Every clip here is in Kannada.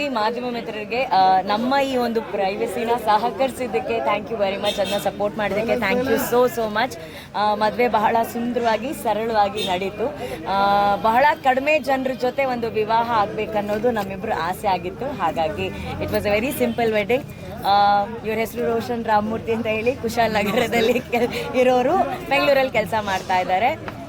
ಈ ಮಾಧ್ಯಮ ಮಿತ್ರರಿಗೆ ನಮ್ಮ ಈ ಒಂದು ಪ್ರೈವಸಿನ ಸಹಕರಿಸಿದ್ದಕ್ಕೆ ಥ್ಯಾಂಕ್ ಯು ವೆರಿ ಮಚ್ ಅದನ್ನ ಸಪೋರ್ಟ್ ಮಾಡಿದ್ದಕ್ಕೆ thank you so so much ಮದುವೆ ಬಹಳ ಸುಂದರವಾಗಿ ಸರಳವಾಗಿ ನಡೀತು. ಬಹಳ ಕಡಿಮೆ ಜನರ ಜೊತೆ ಒಂದು ವಿವಾಹ ಆಗಬೇಕನ್ನೋದು ನಮ್ಮಿಬ್ರು ಆಸೆ ಆಗಿತ್ತು. ಹಾಗಾಗಿ it was a very simple wedding ಇವ್ರ ಹೆಸರು ರೋಷನ್ ರಾಮಮೂರ್ತಿ ಅಂತ ಹೇಳಿ ಕುಶಾಲ್ ನಗರದಲ್ಲಿ ಇರೋರು ಬೆಂಗಳೂರಲ್ಲಿ ಕೆಲಸ ಮಾಡ್ತಾ ಇದ್ದಾರೆ.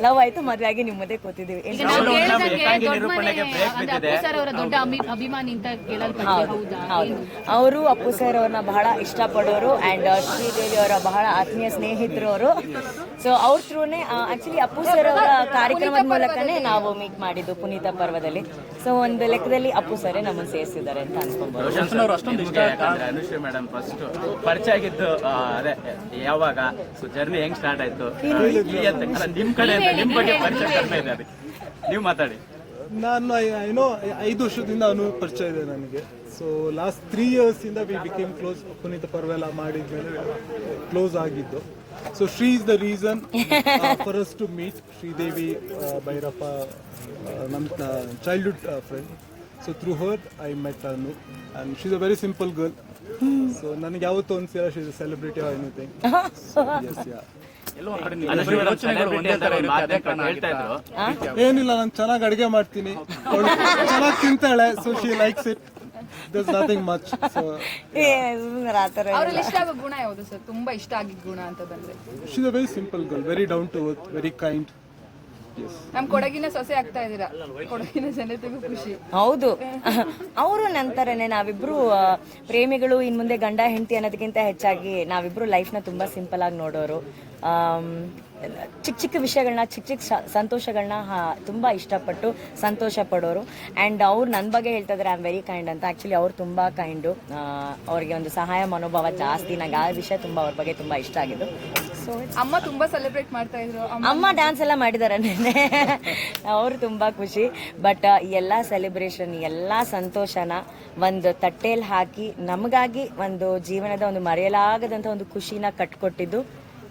ಲವ್ ಆಯ್ತು ಮದ್ವೆ ಆಗಿ ನಿಮ್ ಮುಂದೆ ಕೂತಿದೀವಿ. ಈಗ ನಾವು ಕೇಳ್ದಂಗೆ ದೊಡ್ಡ ಮನೆ ಅಂದ್ರೆ ಅಪ್ಪು ಸರ್ ಅವರ ದೊಡ್ಡ ಅಭಿ- ಅಭಿಮಾನಿ ಅಂತ ಅವರು ಅಪ್ಪು ಸರ್ ಅವ್ರನ್ನ ಬಹಳ ಇಷ್ಟಪಡೋರು ಅಂಡ್ ಶ್ರೀದೇವಿ ಅವರ ಬಹಳ ಆತ್ಮೀಯ ಸ್ನೇಹಿತರು ಅವರು. ಸೊ ಅವ್ರ ಥ್ರೂನೇ ಆ್ಯಕ್ಚುಲಿ ಅಪ್ಪು ಸರ್ ಅವರ ಕಾರ್ಯಕ್ರಮದ ಮೂಲಕನೇ ನಾವು ಮೀಟ್ ಮಾಡಿದ್ದು ಪುನೀತ ಪರ್ವದಲ್ಲಿ. ಸೊ ಒಂದು ಲೆಕ್ಕದಲ್ಲಿ ಅಪ್ಪು ಸರೇ ನಮ್ಮನ್ನು ಸೇರಿಸಿದ್ದಾರೆ ಅಂತ ಅನ್ಕೊಂಬೋದು. ಅನುಶ್ರೀ ಮೇಡಮ್ ಫಸ್ಟ್ ಪರಿಚಯ ಆಗಿದ್ದು ಅದೇ ಯಾವಾಗ? ಸೊ ಜರ್ನಿ ಹೆಂಗ್ ಸ್ಟಾರ್ಟ್ ಆಯ್ತು? ಇಲ್ಲಿ ಅಂತ ನಿಮ್ ಕಡೆ ಅಂತ ನಿಮ್ ಬಗ್ಗೆ ಪರಿಚಯ ಕಡಿಮೆ ಇದೆ ಅದಕ್ಕೆ ನೀವು ಮಾತಾಡಿ. ನಾನು ಏನೋ ಐದು ವರ್ಷದಿಂದ ಅವನು ಪರಿಚಯ ಇದೆ ನನಗೆ. ಸೊ ಲಾಸ್ಟ್ ತ್ರೀ ಇಯರ್ಸ್ ಇಂದ ವಿ ಬಿಕೇಮ್ ಕ್ಲೋಸ್ ಪುನೀತ ಪರ್ವೆಲ್ಲ ಮಾಡಿದ್ಮೇಲೆ ಕ್ಲೋಸ್ ಆಗಿದ್ದು. So Sri is the reason for us to meet Sridevi Bhyrappa ನಮ್ಮ childhood friend so through her I met Anu and she's a very simple girl so ನನಗೆ ಯಾವತ್ತೂ ಅನ್ಸಿಲ್ಲ she's a celebrity or anything yes yeah ಏನಿಲ್ಲ ನಾನು ಚೆನ್ನಾಗಿ ಅಡುಗೆ ಮಾಡ್ತೀನಿ. ಚೆನ್ನಾಗಿ ತಿಂತಾಳೆ so she likes it thus nothing much so yes ಸುಮ್ನಿರು, ಆ ಥರ ಅವ್ರಲ್ಲಿ ಇಷ್ಟ ಆಗೋ ಗುಣ ಯಾವುದು ಸರ್? ತುಂಬಾ ಇಷ್ಟ ಆಗಿದ್ದ ಗುಣ ಅಂತ ಬಂದ್ರೆ. She's a very simple girl very down to earth very kind yes ನಮ್ ಕೊಡಗಿನ ಸೊಸೆ ಆಗ್ತಾ ಇದೀರ ಕೊಡಗಿನ ಜನತೆಗೂ ಖುಷಿ. ಹೌದು. ಅವರು ನಂತರನೇ ನಾವಿಬ್ರು ಆ, ಪ್ರೇಮಿಗಳು ಇನ್ ಮುಂದೆ ಗಂಡ ಹೆಂಡತಿ ಅನ್ನೋದಕ್ಕಿಂತ ಹೆಚ್ಚಾಗಿ ನಾವಿಬ್ರು ನ ತುಂಬಾ ಸಿಂಪಲ್ ಆಗಿ ನೋಡೋರು. ಚಿಕ್ಕ ಚಿಕ್ಕ ವಿಷಯಗಳನ್ನ ಚಿಕ್ಕ ಚಿಕ್ಕ ಸಂತೋಷಗಳನ್ನ ತುಂಬ ಇಷ್ಟಪಟ್ಟು ಸಂತೋಷ ಪಡೋರು. ಆ್ಯಂಡ್ ಅವ್ರು ನನ್ನ ಬಗ್ಗೆ ಹೇಳ್ತಾ ಇದ್ದಾರೆ ಐ ಆಮ್ ವೆರಿ ಕೈಂಡ್ ಅಂತ. ಆ್ಯಕ್ಚುಲಿ ಅವ್ರು ತುಂಬ ಕೈಂಡು ಅವ್ರಿಗೆ ಒಂದು ಸಹಾಯ ಮನೋಭಾವ ಜಾಸ್ತಿ. ನಂಗೆ ಆ ವಿಷಯ ತುಂಬ ಅವ್ರ ಬಗ್ಗೆ ತುಂಬ ಇಷ್ಟ ಆಗಿದ್ದು. ಸೊ ಅಮ್ಮ ತುಂಬ ಸೆಲೆಬ್ರೇಟ್ ಮಾಡ್ತಾ ಇದ್ರು. ಅಮ್ಮ ಅಮ್ಮ ಡ್ಯಾನ್ಸ್ ಎಲ್ಲ ಮಾಡಿದ್ದಾರೆ ನೆನ್ನೆ. ಅವರು ತುಂಬ ಖುಷಿ. ಬಟ್ ಎಲ್ಲ ಸೆಲೆಬ್ರೇಷನ್ ಎಲ್ಲ ಸಂತೋಷನ ಒಂದು ತಟ್ಟೆಯಲ್ಲಿ ಹಾಕಿ ನಮಗಾಗಿ ಒಂದು ಜೀವನದ ಒಂದು ಮರೆಯಲಾಗದಂಥ ಒಂದು ಖುಷಿನ ಕಟ್ಕೊಟ್ಟಿದ್ದು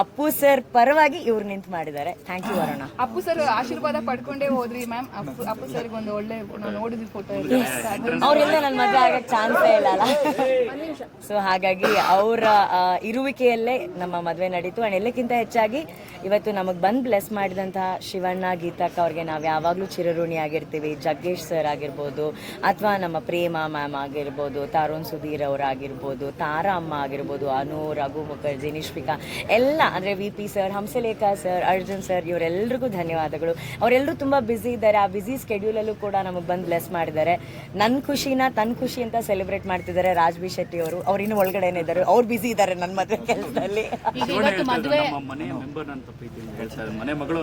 ಅಪ್ಪು ಸರ್ ಪರವಾಗಿ ಇವ್ರು ನಿಂತು ಮಾಡಿದ್ದಾರೆ. Thank you Varun. Appu sir ಆಶೀರ್ವಾದ ಪಡ್ಕೊಂಡೇ ಹೋದ್ರಿ ಮ್ಯಾಮ್ ಅಪ್ಪು ಅಪ್ಪು ಸರ್ ಒಂದು ಒಳ್ಳೆ ನೋಡಿದ್ವಿ ಫೋಟೋ ಅವ್ರಿಂದ ನನ್ನ ಮದುವೆ ಆಗಕ್ಕೆ ಚಾನ್ಸೇ ಇಲ್ಲ ಅಲ್ಲ. ಸೊ ಹಾಗಾಗಿ ಅವರ ಇರುವಿಕೆಯಲ್ಲೇ ನಮ್ಮ ಮದುವೆ ನಡೀತು. ಆ್ಯಂಡ್ ಎಲ್ಲಕ್ಕಿಂತ ಹೆಚ್ಚಾಗಿ ಇವತ್ತು ನಮಗೆ ಬಂದು ಬ್ಲೆಸ್ ಮಾಡಿದಂತಹ ಶಿವಣ್ಣ ಗೀತಕ್ಕ ಅವ್ರಿಗೆ ನಾವು ಯಾವಾಗಲೂ ಚಿರಋಣಿ ಆಗಿರ್ತೀವಿ. ಜಗ್ಗೇಶ್ ಸರ್ ಆಗಿರ್ಬೋದು ಅಥವಾ ನಮ್ಮ ಪ್ರೇಮ ಮ್ಯಾಮ್ ಆಗಿರ್ಬೋದು ತಾರೋನ್ ಸುಧೀರ್ ಅವರಾಗಿರ್ಬೋದು ತಾರಾ ಅಮ್ಮ ಆಗಿರ್ಬೋದು ಅನು ರಘು ಮುಖರ್ಜಿ ನಿಶ್ವಿಕಾ ಎಲ್ಲ ಅಂದರೆ V P sir Hamsalekha sir Arjun sir ಇವರೆಲ್ಲರಿಗೂ ಧನ್ಯವಾದಗಳು. ಅವರೆಲ್ಲರೂ ತುಂಬ ಬ್ಯುಸಿ ಇದ್ದಾರೆ. ಆ ಬ್ಯುಸಿ ಸ್ಕೆಡ್ಯೂಲಲ್ಲೂ ಕೂಡ ನಮಗೆ ಬಂದು ಬ್ಲೆಸ್ ಮಾಡಿದ್ದಾರೆ. ನನ್ನ ಖುಷಿನ ತನ್ನ ಖುಷಿ ಅಂತ ಸೆಲೆಬ್ರೇಟ್ ಮಾಡ್ತಿದ್ದಾರೆ ರಾಜ್ ಬಿ ಶೆಟ್ಟಿ ಅವರು. ಅವ್ರು ಇನ್ನೂ ಒಳಗಡೆನೇ ಇದ್ದಾರೆ. ಅವ್ರು ಬ್ಯುಸಿ ಇದ್ದಾರೆ ನನ್ನ ಮದುವೆ ಕೆಲಸದಲ್ಲಿ. ಮನೆ ಮಗಳು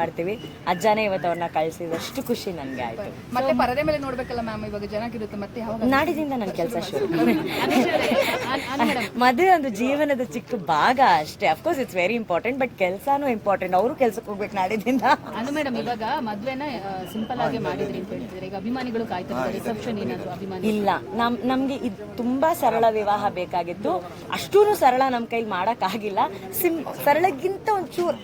ಮಾಡ್ತೀವಿ. ಅಜ್ಜಾನೇ ಇವತ್ತು ಅವ್ರನ್ನ ಕಳಿಸಿದ್ರು ಅಷ್ಟು ಖುಷಿ ನನಗೆ ಆಯ್ತು. ಮತ್ತೆ ಪರದೆ ಮೇಲೆ ನೋಡ್ಬೇಕಲ್ಲ ಮ್ಯಾಮ್ ಇವಾಗ ಜನಕ್ಕಿರುತ್ತೆ ಮತ್ತೆ ಯಾವಾಗ ನಾಡಿದಿಂದ ನನ್ನ ಕೆಲಸ ಶುರು. ಮದುವೆ ಒಂದು ಜೀವನದ ಚಿಕ್ಕ ಭಾಗ ಅಷ್ಟೇ. Of course it's very important but ಕೆಲಸನೂ ಇಂಪಾರ್ಟೆಂಟ್ ಅವರು ಕೆಲ್ಸಕ್ಕೆ ಹೋಗ್ಬೇಕು ನಾಡಿದಿಂದ ಅನು ಮೇಡಮ್ ಇವಾಗ ಮದ್ವೆನ ಸಿಂಪಲ್ ಆಗಿ ಮಾಡಿದ್ರಿ ಅಂತ ಹೇಳ್ತಿದ್ರೆ ಈಗ ಅಭಿಮಾನಿಗಳು ಕಾಯ್ತಾರೆ ರಿಸೆಪ್ಷನ್ ಏನಾದ್ರು ಅಭಿಮಾನಿ ಇಲ್ಲ. ನಮ್ ನಮ್ಗೆ ಇದು ತುಂಬಾ ಸರಳ ವಿವಾಹ ಬೇಕಾಗಿತ್ತು. ಅಷ್ಟೂನು ಸರಳ ನಮ್ಮ ಕೈಲಿ ಮಾಡೋಕ್ಕಾಗಿಲ್ಲ. ಸಿಂ ಸರಳಗಿಂತ ಒಂಚೂರು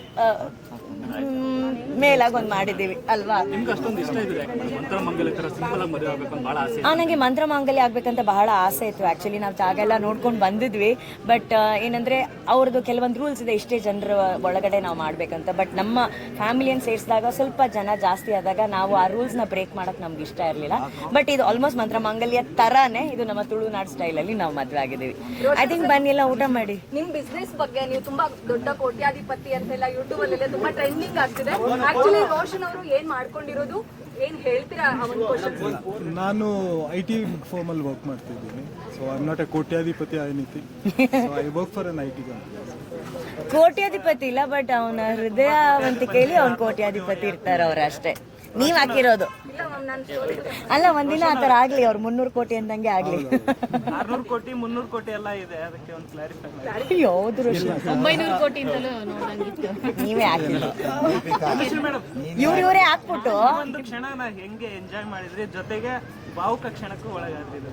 ಮೇಲಾಗಿ ಒಂದು ಮಾಡಿದ್ದೀವಿ ಅಲ್ವಾ? ಹಾ ಅಷ್ಟೊಂದು ಇಷ್ಟ ಇದೆ ಮಂತ್ರ ಮಂಗಲ ತರ ಸಿಂಪಲ್ ಮದುವೆ ಆಗ್ಬೇಕು ಅಂತ ಬಹಳ ಆಸೆ ಆ ನನಗೆ ಮಂತ್ರ ಮಾಂಗಲ್ಯ ಆಗ್ಬೇಕಂತ ಬಹಳ ಆಸೆ ಇತ್ತು. ಆಕ್ಚುಲಿ ನಾವು ಜಾಗ ಎಲ್ಲ ನೋಡ್ಕೊಂಡು ಬಂದಿದ್ವಿ. ಬಟ್ ಏನಂದ್ರೆ ಅವ್ರದ್ದು ಕೆಲವೊಂದು ರೂಲ್ಸ್ ಇದೆ. ಇಷ್ಟೇ ಜನರ ಒಳಗಡೆ ನಾವು ಮಾಡ್ಬೇಕಂತ. ಬಟ್ ನಮ್ಮ ಫ್ಯಾಮಿಲಿಯನ್ನು ಸೇರಿಸಿದಾಗ ಸ್ವಲ್ಪ ಜನ ಜಾಸ್ತಿ ಆದಾಗ ನಾವು ಆ ರೂಲ್ಸ್ನ ಬ್ರೇಕ್ ಮಾಡಕ್ ನಮ್ಗೆ ಇಷ್ಟ ಇರಲಿಲ್ಲ. ಬಟ್ ಇದು ಆಲ್ಮೋಸ್ಟ್ ಮಂತ್ರ ಮಾಂಗಲ್ಯ ಥರನೇ ಇದು ನಮ್ಮ ತುಳುನಾಡು ಸ್ಟೈಲಲ್ಲಿ ನಾವು ಮದುವೆ ಆಗಿದ್ದೀವಿ. ಐ ಥಿಂಕ್ ಬನ್ನಿ ಎಲ್ಲ ಊಟ ಮಾಡಿ. ನಿಮ್ ಬಿಸ್ನೆಸ್ ಬಗ್ಗೆ ನೀವು ತುಂಬಾ ದೊಡ್ಡ ಕೋಟ್ಯಾಧಿಪತಿ ಅಂತೆಲ್ಲ ಯೂಟ್ಯೂಬ್ ಅಲ್ಲೆಲ್ಲ ತುಂಬಾ ಟ್ರೆಂಡಿಂಗ್ ಆಗ್ತಿದೆ. ಆಕ್ಚುಲಿ ರೋಷನ್ ಅವರು ಏನ್ ಮಾಡ್ಕೊಂಡಿರೋದು? ಏನ್ ಹೇಳ್ತೀರಾ ನಾನು ಐ ಟಿ ಅಲ್ಲಿ ವರ್ಕ್ ಮಾಡ್ತಿದ್ದೀನಿ. So I not a Kotyadhipati so I work for an I T company ಕೋಟ್ಯಾಧಿಪತಿ ಇಲ್ಲ ಬಟ್ ಅವನ ಹೃದಯವಂತಿಕೆಯಲ್ಲಿ ಅವ್ನ ಕೋಟ್ಯಾಧಿಪತಿ ಇರ್ತಾರೆ ಅವ್ರ ಅಷ್ಟೇ. ನೀವ್ ಹಾಕಿರೋದು. ಅಲ್ಲ ಒಂದಿನ ಆ ಥರ ಆಗ್ಲಿ ಅವ್ರು ಮುನ್ನೂರು ಕೋಟಿ ಅಂದಂಗೆ ಆಗ್ಲಿ. ಆರ್ನೂರು ಕೋಟಿ ಮುನ್ನೂರು ಕೋಟಿ ಎಲ್ಲ ಇದೆ ಅದಕ್ಕೆ ಒಂದು ಕ್ಲಾರಿಫೈ ಯಾವ್ದು ಒಂಬೈನೂರು ಕೋಟಿ ಅಂತಲೂ ನೋಡಂಗಿತ್ತು ನೀವೇ ಹಾಕಿಲ್ಲ. ಇವ್ರು ಇವರೇ ಹಾಕ್ಬಿಟ್ಟು. ಒಂದು ಕ್ಷಣನ ಹೆಂಗೆ ಎಂಜಾಯ್ ಮಾಡಿದ್ರಿ? ಜೊತೆಗೆ ಭಾವುಕ ಕ್ಷಣಕ್ಕೂ ಒಳಗಾಗ್ತಿದ್ರು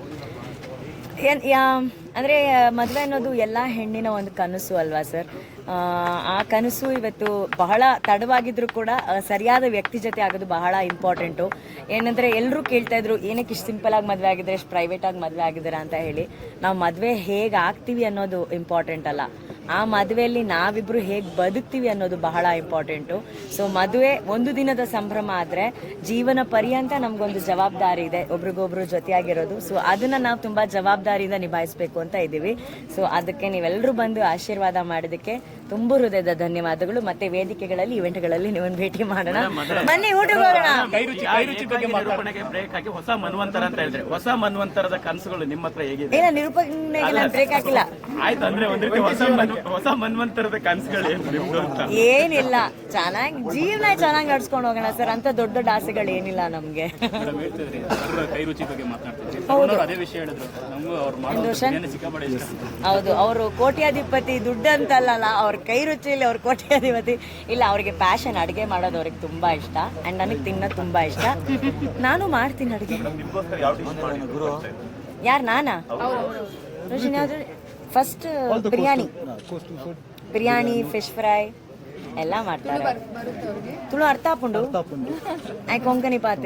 ಏನ್, ಯಾ- ಅಂದ್ರೆ, ಮದುವೆ ಅನ್ನೋದು ಎಲ್ಲ ಹೆಣ್ಣಿನ ಒಂದು ಕನಸು ಅಲ್ವಾ ಸರ್? ಆ ಕನಸು ಇವತ್ತು ಬಹಳ ತಡವಾಗಿದ್ರು ಕೂಡ ಸರಿಯಾದ ವ್ಯಕ್ತಿ ಜೊತೆ ಆಗೋದು ಬಹಳ ಇಂಪಾರ್ಟೆಂಟು ಏನಂದ್ರೆ ಎಲ್ಲರೂ ಕೇಳ್ತಾ ಇದ್ರು, ಏನಕ್ಕೆ ಇಷ್ಟು ಸಿಂಪಲ್ ಆಗಿ ಮದುವೆ ಆಗಿದ್ರೆ, ಇಷ್ಟು ಪ್ರೈವೇಟ್ ಆಗಿ ಮದುವೆ ಆಗಿದ್ದೀರಾ? ಅಂತ ಹೇಳಿ. ನಾವು ಮದುವೆ ಹೇಗೆ ಆಗ್ತೀವಿ ಅನ್ನೋದು ಇಂಪಾರ್ಟೆಂಟ್ ಅಲ್ಲ. ಆ ಮದುವೆಯಲ್ಲಿ ನಾವಿಬ್ರು ಹೇಗೆ ಬದುಕ್ತೀವಿ ಅನ್ನೋದು ಬಹಳ ಇಂಪಾರ್ಟೆಂಟು ಸೊ ಮದುವೆ ಒಂದು ದಿನದ ಸಂಭ್ರಮ ಆದರೆ ಜೀವನ ಪರ್ಯಂತ ನಮಗೊಂದು ಜವಾಬ್ದಾರಿ ಇದೆ ಒಬ್ರಿಗೊಬ್ರು ಜೊತೆಯಾಗಿರೋದು. ಸೊ ಅದನ್ನ ನಾವು ತುಂಬ ಜವಾಬ್ದಾರಿಯಿಂದ ನಿಭಾಯಿಸಬೇಕು ಅಂತ ಇದ್ದೀವಿ. ಸೊ ಅದಕ್ಕೆ ನೀವೆಲ್ಲರೂ ಬಂದು ಆಶೀರ್ವಾದ ಮಾಡಿದಕ್ಕೆ ತುಂಬ ಹೃದಯದ ಧನ್ಯವಾದಗಳು. ಮತ್ತೆ ವೇದಿಕೆಗಳಲ್ಲಿ ಇವೆಂಟ್ಗಳಲ್ಲಿ ನೀವೊಂದು ಭೇಟಿ ಮಾಡೋಣ. ಬನ್ನಿ ಹೊಸ ಮನ್ವಂತರ ಅಂತ ಹೇಳಿದ್ರೆ ಹೊಸ ಮನ್ವಂತರದ ಕನಸುಗಳು ನಿಮ್ಮ ಹತ್ರ ಹೇಗಿದೆ? ಇಲ್ಲ ನಿರೂಪಣೆಗೆ ನಾನು ಬ್ರೇಕ್ ಹಾಕಿಲ್ಲ. ಆಯ್ತು ಅಂದ್ರೆ ಒಂದ್ ರೀತಿ ಹೊಸ ಹೊಸ ಮನ್ವಂತರದ ಕನಸುಗಳು ನಿಮ್ದು ಅಂತ? ಏನಿಲ್ಲ. ಚೆನ್ನಾಗಿ ಜೀವನ ಚೆನ್ನಾಗಿ ನಡ್ಸ್ಕೊಂಡು ಹೋಗೋಣ ಸರ್. ಅಂತ ದೊಡ್ಡ ದೊಡ್ಡ ಆಸೆಗಳು ಏನಿಲ್ಲ ನಮಗೆ. ಮೇಡಮ್ ಹೇಳ್ತಿದ್ರಿ ಅವ್ರ ಕೈ ರುಚಿ ಬಗ್ಗೆ ಮಾತನಾಡ್ತಿದ್ರಿ ಹೌದು. ಅವ್ರು ಅದೇ ವಿಷಯ ಹೇಳಿದ್ರು. ನಮಗೂ ಅವ್ರು ಮಾಡೋ ದೋಷನ್? ಬಿರಿಯಾನಿ ಸಿಕ್ಕಾಪಟ್ಟೆ ಇಷ್ಟ ಹೌದು. ಅವರು ಕೋಟ್ಯಾಧಿಪತಿ ದುಡ್ಡು ಅಂತಲ್ಲ ಅವ್ರ ಕೈ ರುಚಿಯಲ್ಲಿ ಅವ್ರ ಕೋಟ್ಯಾಧಿಪತಿ. ಇಲ್ಲ ಅವ್ರಿಗೆ ಪ್ಯಾಷನ್ ಅಡಿಗೆ ಮಾಡೋದು ಅವ್ರಿಗೆ ತುಂಬಾ ಇಷ್ಟ. ಅಂಡ್ ನನಗೆ ತಿನ್ನೋದು ತುಂಬಾ ಇಷ್ಟ. ನಾನು ಮಾಡ್ತೀನಿ ಅಡಿಗೆ. ಯಾರು ನಾನಾ? ರೋಷನ್ ಯಾವ್ದು? First biryani biryani fish fry ಎಲ್ಲ ಮಾಡ್ತಾರೆ. ತುಳು ಅರ್ಥ ತಾಪಂಡು ಐ ಕೊಂಕಣಿ ಪಾತೆ